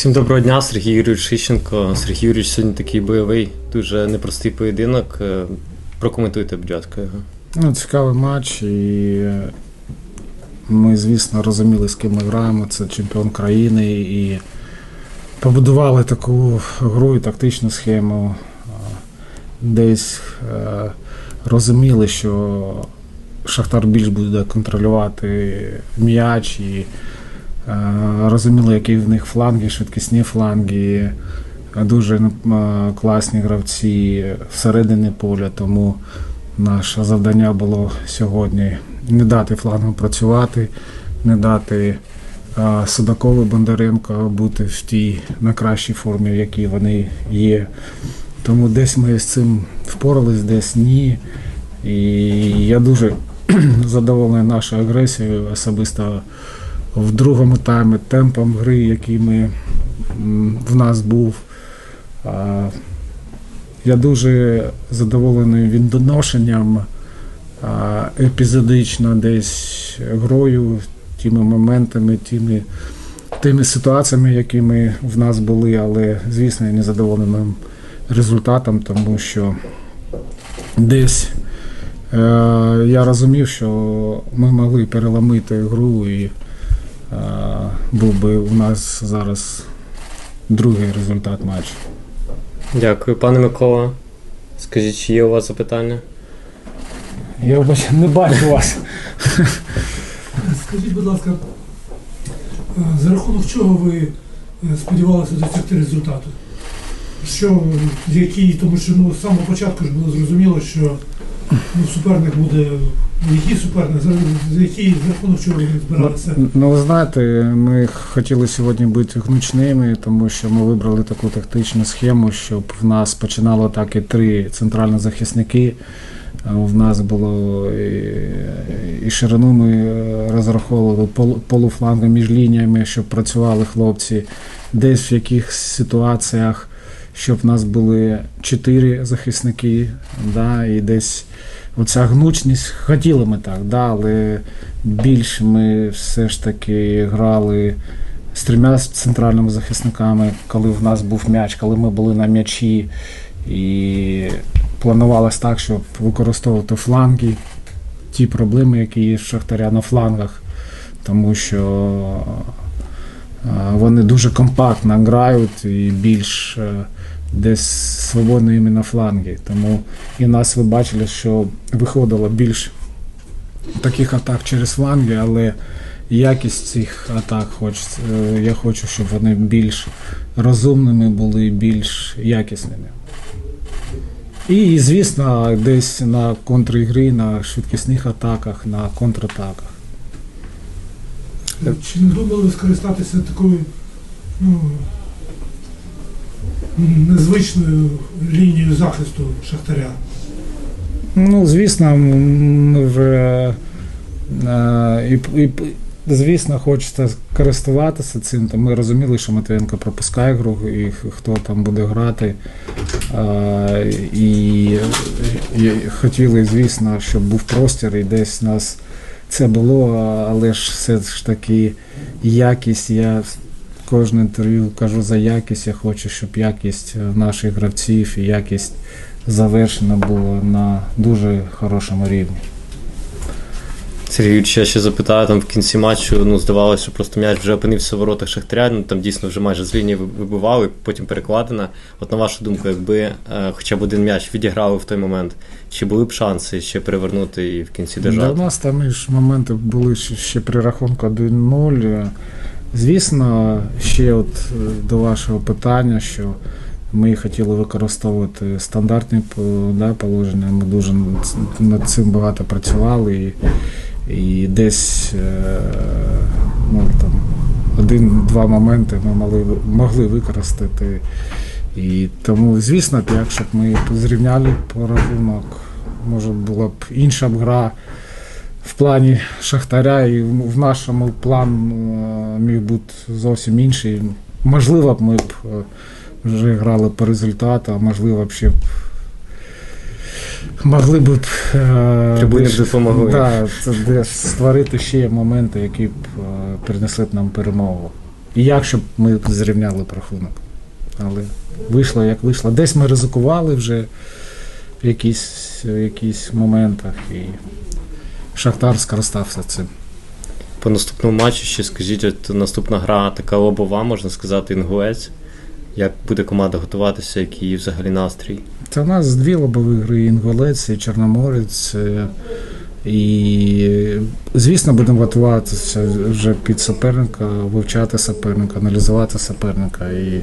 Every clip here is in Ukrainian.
Всім доброго дня, Сергій Юрійович Шищенко. Сергій Юрійович сьогодні такий бойовий, дуже непростий поєдинок. Е, Прокоментуйте, будь ласка, його. Ну, цікавий матч, і е, ми, звісно, розуміли, з ким ми граємо. Це чемпіон країни і побудували таку гру і тактичну схему. Е, Десь розуміли, що Шахтар більш буде контролювати м'яч і розуміли, які в них фланги, швидкісні фланги, дуже е, класні гравці всередині поля, тому Наше завдання було сьогодні не дати флангам працювати, не дати а, Судакову Бондаренко бути в тій найкращій формі, в якій вони є. Тому десь ми з цим впорались, десь ні. І я дуже задоволений нашою агресією, особисто в другому таймі, темпом гри, який ми, в нас був. Я дуже задоволений відношенням епізодично десь грою, тими моментами, тими, тими ситуаціями, якими в нас були, але, звісно, я не задоволений результатом, тому що десь е, я розумів, що ми могли переламити гру і був би у нас зараз другий результат матчу. Дякую, пане Микола. Скажіть, чи є у вас запитання? Я вибач- не бачу вас. Скажіть, будь ласка, е, за рахунок чого ви е, сподівалися досягти результату? Що, які, тому що ну, з самого початку ж було зрозуміло, що суперник буде, який суперник, за, за рахунок чого ви збиралися? Ну, ну, ви знаєте, ми хотіли сьогодні бути гнучними, тому що ми вибрали таку тактичну схему, щоб в нас починало так і три центральні захисники. В нас було і, і ширину ми е, розраховували пол- полуфланги між лініями, щоб працювали хлопці. Десь в якихось ситуаціях, щоб в нас були чотири захисники, да, і десь оця гнучність, хотіли ми так, да, але більш ми все ж таки грали з трьома центральними захисниками, коли в нас був м'яч, коли ми були на м'ячі. І планувалось так, щоб використовувати фланги, ті проблеми, які є в Шахтаря на флангах, тому що вони дуже компактно грають і більш е, десь свободно іменно фланги. Тому і нас ви бачили, що виходило більш таких атак через фланги, але якість цих атак хоч, е, я хочу, щоб вони більш розумними були, більш якісними. І, звісно, десь на контрігрі, на швидкісних атаках, на контратаках. Чи не думали скористатися такою ну, незвичною лінією захисту Шахтаря? Ну, звісно, ми вже е, і, і, звісно, хочеться користуватися цим. Та Ми розуміли, що Матвієнко пропускає гру і хто там буде грати. Е, І, і хотіли, звісно, щоб був простір і десь нас це було, але ж все ж таки якість. Я кожне інтерв'ю кажу за якість. Я хочу, щоб якість наших гравців і якість завершена була на дуже хорошому рівні. Сергій Юрійович, я ще запитаю, там в кінці матчу ну, здавалося, що просто м'яч вже опинився в воротах Шахтаря, ну там дійсно вже майже з лінії вибивали, потім перекладена. От на вашу думку, якби е, хоча б один м'яч відіграли в той момент, чи були б шанси ще перевернути і в кінці держати? нас там ж моменти були ще, при рахунку 1-0. Звісно, ще от е, до вашого питання, що ми хотіли використовувати стандартні да, положення. Ми дуже над цим багато працювали і, і десь е, ну, там, один-два моменти ми могли, могли використати. І тому, звісно, якщо б ми зрівняли по рахунок, може була б інша б гра в плані Шахтаря, і в в нашому план е, міг бути зовсім інший. Можливо б ми б е, вже грали по результату, а можливо б ще б могли б е, Трибуни б допомогли. Да, це десь створити ще моменти, які б е, принесли б нам перемогу. і як щоб ми зрівняли рахунок. Але вийшло як вийшло. Десь ми ризикували вже в якісь, в якісь моментах, і Шахтар скористався цим. По наступному матчу ще скажіть, от наступна гра така лобова, можна сказати, інгуець. Як буде команда готуватися, який взагалі настрій? Це у нас дві лобові гри: Інгулець і Чорноморець. е, І, звісно, будемо готуватися вже під суперника, вивчати суперника, аналізувати суперника і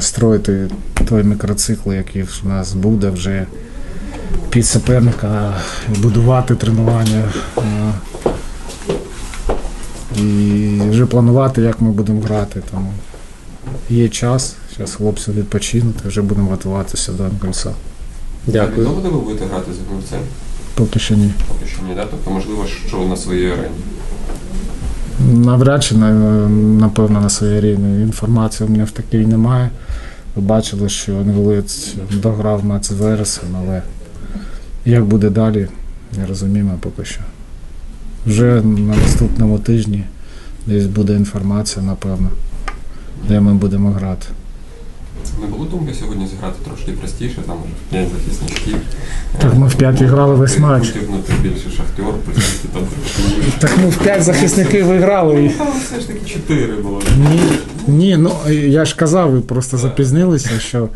строїти той мікроцикл, який в нас буде вже під суперника, будувати тренування. е, І вже планувати, як ми будемо грати. Тому є час, зараз хлопці відпочинуть, вже будемо готуватися до Анкольця. Дякую. Відомо, де ви будете грати за гравцем? Поки що ні. Поки що ні, да? Тобто, можливо, що на своїй арені. Навряд чи, напевно, на своїй рівні. Інформації у мене в такій немає. Ви бачили, що Невелиць дограв матч з Вересом, але як буде далі, не розуміємо поки що. Вже на наступному тижні десь буде інформація, напевно, де ми будемо грати. Не було думки сьогодні зіграти трошки простіше, там вже п'ять захисників. Так ми в п'яті грали весь матч. Витягнути більше шахтер, присісти там. Так ми в п'ять захисників виграли. і- Там все ж таки чотири було. Ні, ні, ну я ж казав, ви просто запізнилися, що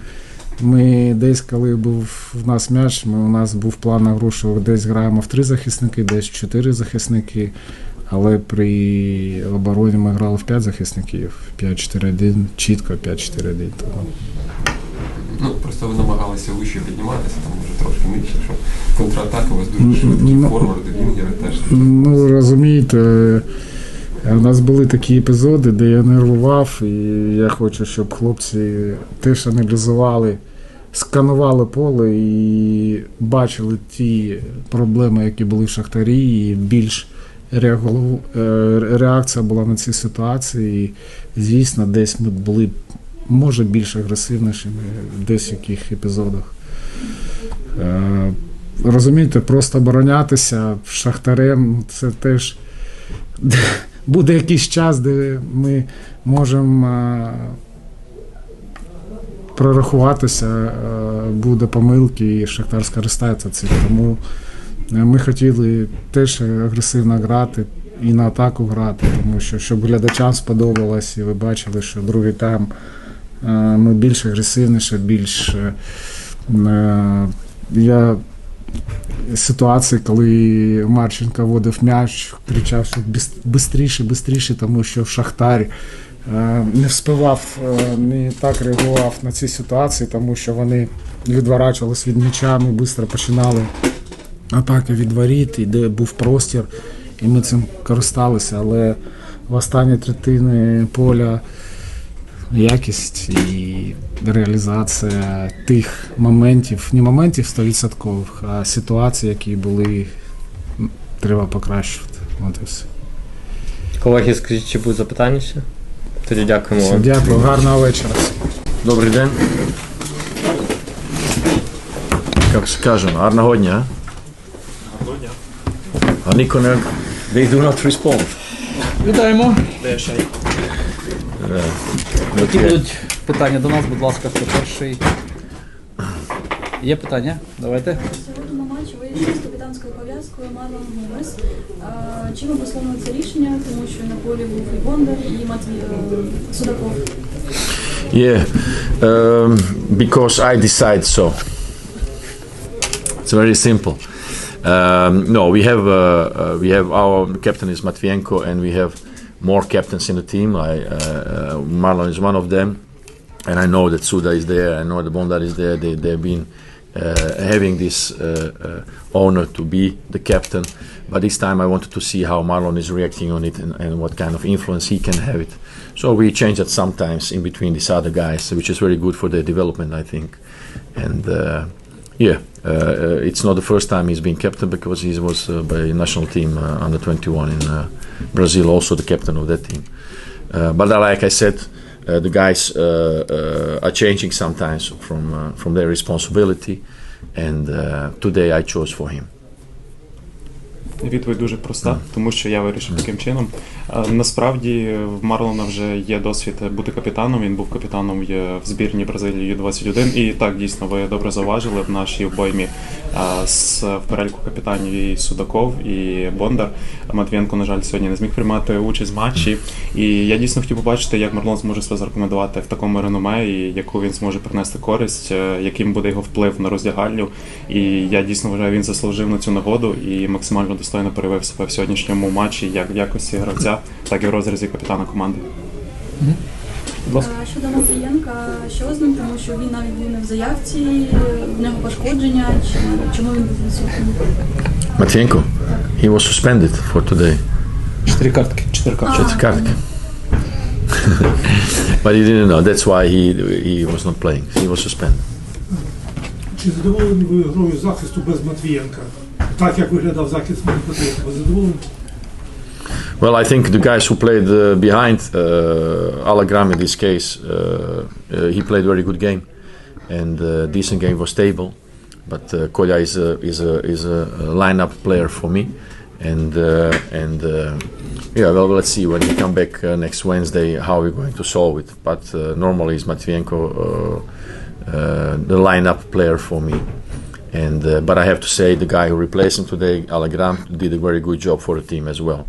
ми десь, коли був в нас м'яч, ми, у нас був план на гру, що десь граємо в три захисники, десь в чотири захисники. Але при обороні ми грали в п'ять захисників. 5-4-1, чітко 5-4-1. Тому Ну, просто ви намагалися вище підніматися, там може трошки нижче, щоб контратака у вас дуже швидкі, Ну, форварди, вінгери теж. Ну, розумієте, е, у нас були такі епізоди, де я нервував, і я хочу, щоб хлопці теж аналізували, сканували поле і бачили ті проблеми, які були в Шахтарі, і більш реакція була на ці ситуації. І, звісно, десь ми були, може, більш агресивнішими в десь яких епізодах. Е, Розумієте, просто оборонятися шахтарем це теж буде якийсь час, де ми можемо е, прорахуватися, е, буде помилки, і Шахтар скористається цим. Тому е, ми хотіли теж агресивно грати і на атаку грати, тому що щоб глядачам сподобалось, і ви бачили, що другий тайм е, ми більш агресивніше, більш. е, е, Я ситуації, коли Марченко водив м'яч, кричав, що швидше, швидше, тому що е, не вспівав, е, не так реагував на ці ситуації, тому що вони відворачувалися від м'яча, ми швидко починали атаки від воріт, і де був простір, і ми цим користалися, але в останній третини поля якість і реалізація тих моментів, не моментів 100%, а ситуацій, які були, треба покращувати. От і все. Колеги, скажіть, чи будуть запитання ще? Тоді дякуємо Все, вам. дякую, гарного вечора. Добрий день. Як скажемо, гарного дня. А ніхто. They do not respond. Вітаємо. Е, Які окей. будуть питання до нас, будь ласка, хто перший? Є питання? Давайте. Сьогодні на матчі вийшов з капітанською пов'язкою Марлон Гомес. А, Чим обусловлено це рішення? Тому що на полі був і Бондар, і Матвій е, Судаков. Yeah, um, because I decide so. It's very simple. Um, no, we have uh, uh, we have our captain is Matvienko, and we have more captains in the team. I, uh, Marlon is one of them, and I know that Suda is there. I know that Bondar is there. They they've been uh, having this uh, uh, honor to be the captain. But this time I wanted to see how Marlon is reacting on it and, and what kind of influence he can have it. So we change that sometimes in between these other guys, which is very good for their development, I think. And yeah, uh, uh, it's not the first time he's been captain because he was uh, by national team uh, under 21 in uh, Brazil, also the captain of that team. Uh, but uh, like I said, uh, the guys uh, uh, are changing sometimes from uh, from their responsibility, and uh, today I chose for him. Відповідь дуже проста, тому що я вирішив таким чином. Е, Насправді в Марлона вже є досвід бути капітаном. Він був капітаном в збірні Бразилії 21 І так дійсно ви добре зауважили в нашій обоймі е, з в перельку капітанів і Судаков, і Бондар. Матвієнко, на жаль, сьогодні не зміг приймати участь в матчі. І я дійсно хотів побачити, як Марлон зможе себе зарекомендувати в такому реноме, і яку він зможе принести користь, е, яким буде його вплив на роздягальню. І я дійсно вважаю, він заслужив на цю нагоду і максимально достойно проявив себе в сьогоднішньому матчі, як в якості гравця, так і в розрізі капітана команди. Будь ласка. А Щодо Матвієнка, що з ним, тому що він навіть був не в заявці, в нього пошкодження, чи чому він був відсутній? Matvienko, he was suspended for today. Чотири картки. Четыре картки. but he didn't know. That's why he he was not playing. He was suspended. Чи задоволені ви грою захисту без Матвієнка? Так як виглядав захист Матвієнка, ви задоволені? Well, I think the guys who played uh, behind uh, Alagram in this case, uh, uh, he played very good game, and uh, decent game was stable. But uh, Kolja is a is a is a lineup player for me, and uh, and yeah, well, let's see when we come back next Wednesday how we're going to solve it. But normally is Matvienko the lineup player for me. And but I have to say the guy who replaced him today, Alagram, did a very good job for the team as well.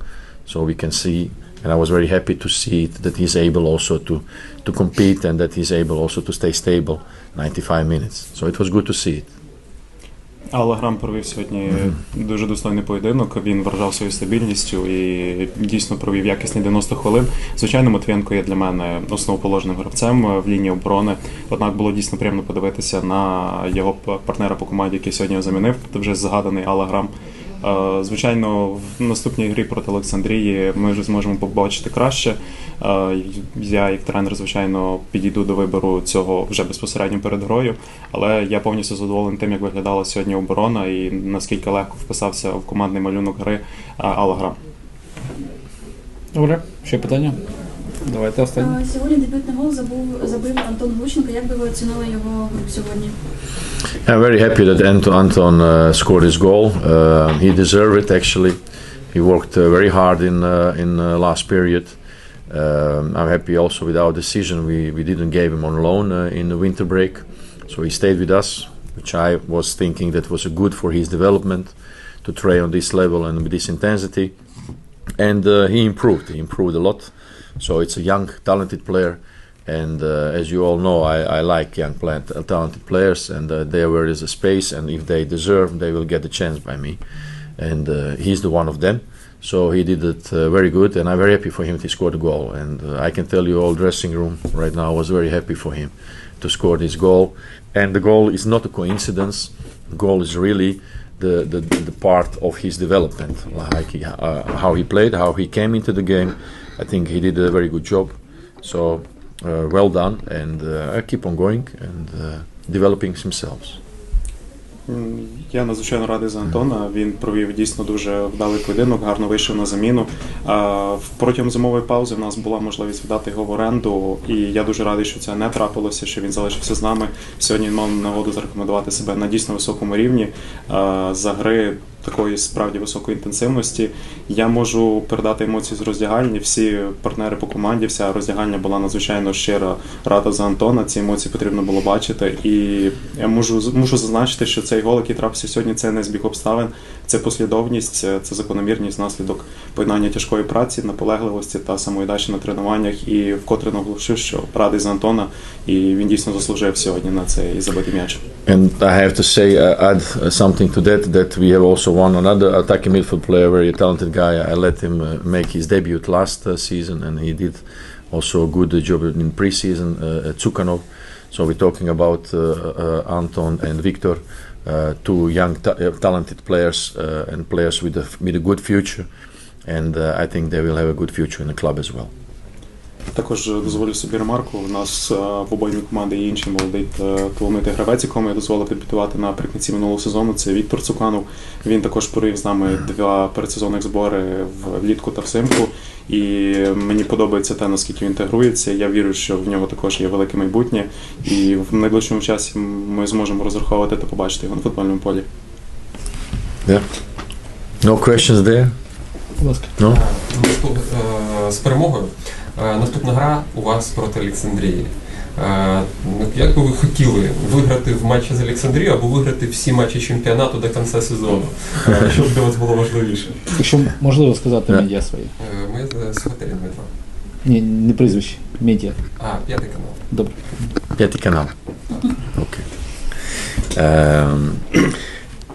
So we can see, and I was very happy to see it, that he's able also to to compete and that he's able also to stay stable 95 minutes. So it was good to see it. Алла Грам провів сьогодні дуже достойний поєдинок. Він вражав своєю стабільністю і дійсно провів якісні 90 хвилин. Звичайно, Матвієнко є для мене основоположним гравцем в лінії оборони. Однак було дійсно приємно подивитися на його партнера по команді, який сьогодні його замінив. Вже згаданий Алла Грам. Е, Звичайно, в наступній грі проти Олександрії ми вже зможемо побачити краще. Е, Я, як тренер, звичайно, підійду до вибору цього вже безпосередньо перед грою, але я повністю задоволений тим, як виглядала сьогодні оборона і наскільки легко вписався в командний малюнок гри е, Добре. Ще питання? Давайте останнє. А, Сьогодні дебютний гол забув забив Антон Глущенко. Як би ви оцінили його гру сьогодні? I'm very happy that Anton, Anton uh, scored his goal. Uh, he deserved it actually. He worked uh, very hard in uh, in uh, last period. Um, I'm happy also with our decision. We we didn't give him on loan uh, in the winter break, so he stayed with us, which I was thinking that was good for his development to train on this level and with this intensity. And uh, he improved. He improved a lot. So it's a young, talented player. And uh, as you all know, I, I like young, plant, uh, talented players, and uh, there where is a space, and if they deserve, they will get a chance by me. And he's the one of them. So he did it uh, very good, and I'm very happy for him to score the goal. And uh, I can tell you, all dressing room right now was very happy for him to score this goal. And the goal is not a coincidence. The goal is really the, the, the part of his development, like he, uh, how he played, how he came into the game. I think he did a very good job. So uh, well done, and uh, keep on going and uh, developing himself. Я надзвичайно радий за Антона. Він провів дійсно дуже вдалий поєдинок, гарно вийшов на заміну. Протягом зимової паузи в нас була можливість віддати його в оренду, і я дуже радий, що це не трапилося, що він залишився з нами. Сьогодні він мав нагоду зарекомендувати себе на дійсно високому рівні за гри такої справді високої інтенсивності. Я можу передати емоції з роздягальні. Всі партнери по команді, вся роздягальня була надзвичайно щира рада за Антона. Ці емоції потрібно було бачити. І я можу мушу зазначити, що цей гол, який трапився сьогодні, це не збіг обставин, це послідовність, це закономірність наслідок поєднання тяжкої праці, наполегливості та самовіддачі на тренуваннях. І вкотре наголошую, що радий за Антона, і він дійсно заслужив сьогодні на цей забитий м'яч. And I have to say, uh, add uh, something to that, that we have also won another attacking midfield player, very talented guy. I let him uh, make his debut last uh, season, and he did also a good job in pre-season, uh, at Tsukhanov. So we're talking about uh, Anton and Victor, uh, two young, ta- talented players uh, and players with a, with a good future. And uh, I think they will have a good future in the club as well. Також дозволю собі ремарку. У нас е, в обоймі команди є інший молодий е, талановитий гравець, якому я дозволив дебютувати наприкінці минулого сезону. Це Віктор Цуканов. Він також провів з нами два передсезонних збори влітку та взимку. І мені подобається те, наскільки він інтегрується. Я вірю, що в нього також є велике майбутнє, і в найближчому часі ми зможемо розраховувати та побачити його на футбольному полі. Yeah. No questions there? Будь ласка. No? Е, з перемогою. Е, Наступна гра у вас проти Олександрії. Е, ну, Як би ви хотіли виграти в матчі з Олександрією або виграти всі матчі чемпіонату до кінця сезону? Е, Що б для вас було важливіше? Якщо можливо сказати медіа свої. Ми з- готелі Дмитро. Ні, не прізвище, медіа. А, п'ятий канал. Добре. Пятый канал. Okay. Um,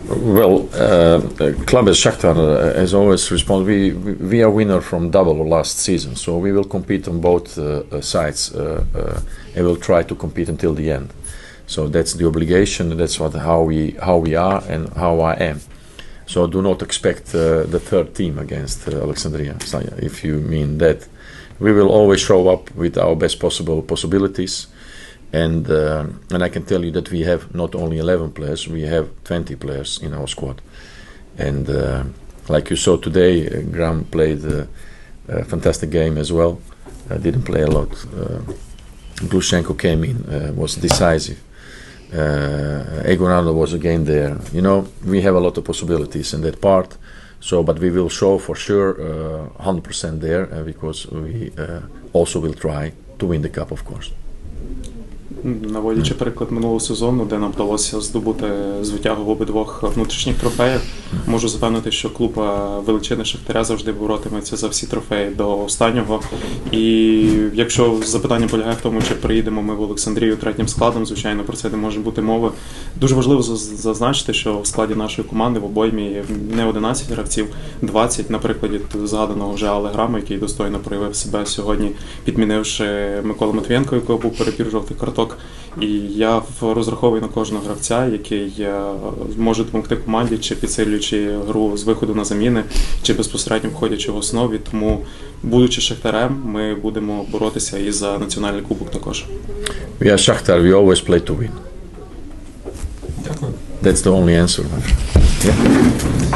well, uh, club as Shakhtar uh, has always responded. We, we are winner from double last season, so we will compete on both uh, uh, sides uh, uh, and we'll try to compete until the end. So that's the obligation. That's what how we how we are and how I am. So do not expect uh, the third team against uh, Alexandria. If you mean that, we will always show up with our best possible possibilities and uh, and I can tell you that we have not only 11 players, we have 20 players in our squad. And uh, like you saw today, uh, Graham played uh, a fantastic game as well. Uh, didn't play a lot. Uh, Glushenko came in, uh, was decisive. Uh, Egonardo was again there. You know, we have a lot of possibilities in that part. So, but we will show for sure uh, 100% there because we also will try to win the cup, of course. Наводячи приклад минулого сезону, де нам вдалося здобути звитягу в обидвох внутрішніх трофеях, можу запевнити, що клуб е, величини Шахтаря завжди боротиметься за всі трофеї до останнього. І якщо запитання полягає в тому, чи приїдемо ми в Олександрію третім складом, звичайно, про це не може бути мови. Дуже важливо зазначити, що в складі нашої команди в обоймі не 11 гравців, 20, на прикладі згаданого вже Алеграма, який достойно проявив себе сьогодні, підмінивши Миколу Матвієнко, якого був перепір жовтих карток. І я розраховую на кожного гравця, який е, може допомогти команді, чи підсилюючи гру з виходу на заміни, чи безпосередньо входячи в основі. Тому, будучи шахтарем, ми будемо боротися і за національний кубок також. We are Shakhtar. We always play to win. Дякую. That's the only answer. Yeah.